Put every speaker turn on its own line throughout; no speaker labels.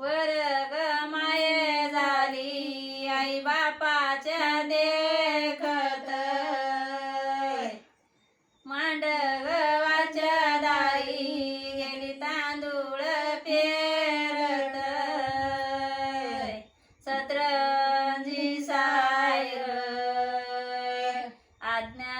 वर्ग माये झाली आई बापाच्या देखत. मांडगवाच्या दारी गेली तांदूळ आज्ञा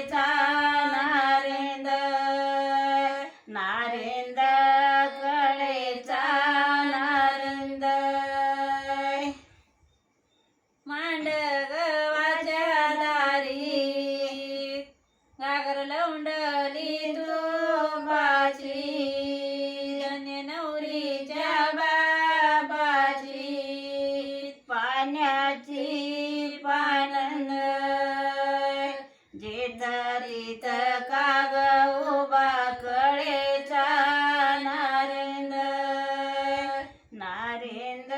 घागर लवंडली तुपाची धन्य नवरीच्या बाबाची
पाण्याची पानंद जे धरीत काग उभा कळेचा नारेंद नारेंद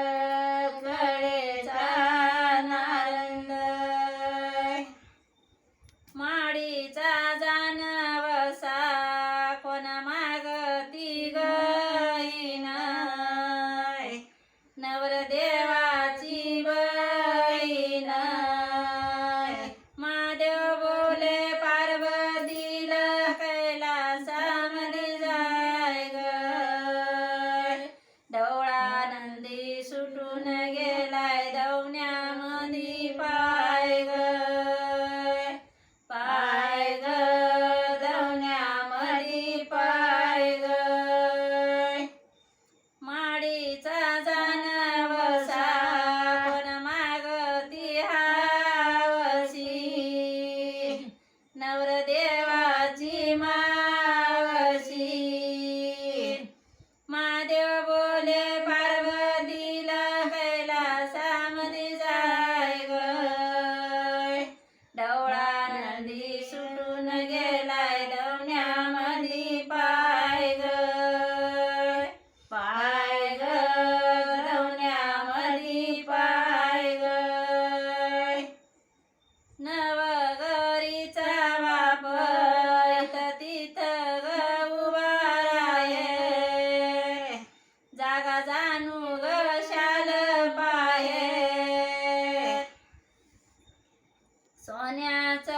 昨天在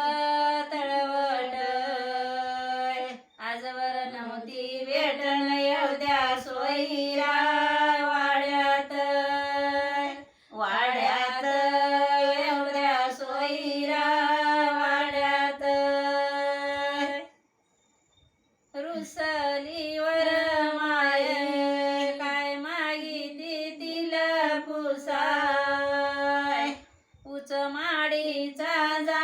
在，在。